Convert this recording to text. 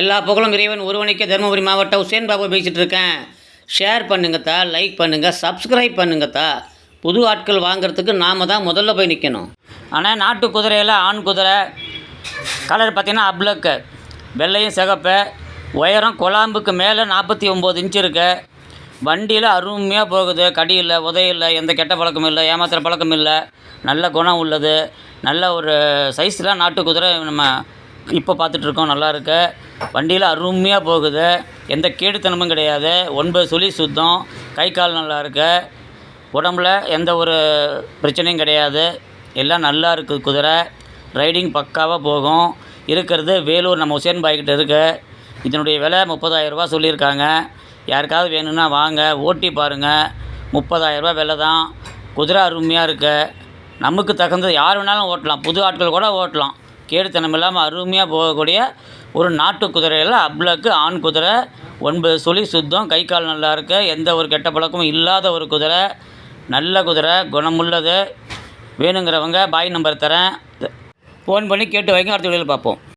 எல்லா புகழும் இறைவன் ஒருவனுக்கே தருமபுரி மாவட்டம் உசேன் பாபு பேசிகிட்டு இருக்கேன். ஷேர் பண்ணுங்கத்தா லைக் பண்ணுங்கள் சப்ஸ்கிரைப் பண்ணுங்கத்தா புது ஆட்கள் வாங்குறதுக்கு நாம் தான் முதல்ல போய் நிற்கணும் ஆனால் நாட்டு குதிரையில் ஆண் குதிரை. கலர் பார்த்திங்கன்னா அப்ளக்கு. வெள்ளையும் சிகப்பு. உயரம் குழாம்புக்கு மேலே நாற்பத்தி ஒம்பது இன்ச்சு இருக்கு. வண்டியில் அருமையாக போகுது. கடி இல்லை உதையில்லை எந்த கெட்ட பழக்கமும் இல்லை ஏமாத்துகிற பழக்கம் இல்லை. நல்ல குணம் உள்ளது. நல்ல ஒரு சைஸில் நாட்டு குதிரை நம்ம இப்போ பார்த்துட்ருக்கோம் நல்லா இருக்குது வண்டியில் அருமையாக போகுது. எந்த கேடுத்தனமும் கிடையாது. ஒன்பது சுழி சுத்தம். கை கால் நல்லா இருக்கு. உடம்புல எந்த ஒரு பிரச்சனையும் கிடையாது. எல்லாம் நல்லா இருக்குது குதிரை. ரைடிங் பக்காவாக போகும். இருக்கிறது வேலூர் நம்ம உசேன் பாய்கிட்ட இருக்கு. இதனுடைய விலை முப்பதாயிரரூபா சொல்லியிருக்காங்க. யாருக்காவது வேணும்னா வாங்க. ஓட்டி பாருங்கள் முப்பதாயிரரூபா விலை தான். குதிரை அருமையாக இருக்குது நமக்கு தகுந்தது யார் வேணாலும் ஓட்டலாம். புது ஆட்கள் கூட ஓட்டலாம். கேடுத்தனம் இல்லாமல் அருமையாக போகக்கூடிய ஒரு நாட்டு குதிரையில் அப்ளக்கு ஆண் குதிரை ஒன்பது சுழி சுத்தம் கை கால் நல்லா இருக்கு எந்த ஒரு கெட்ட பழக்கமும் இல்லாத ஒரு குதிரை நல்ல குதிரை குணமுள்ளது வேணுங்கிறவங்க பாய் நம்பர் தரேன். ஃபோன் பண்ணி கேட்டு வைங்க அடுத்த வீடியோவில் பார்ப்போம்.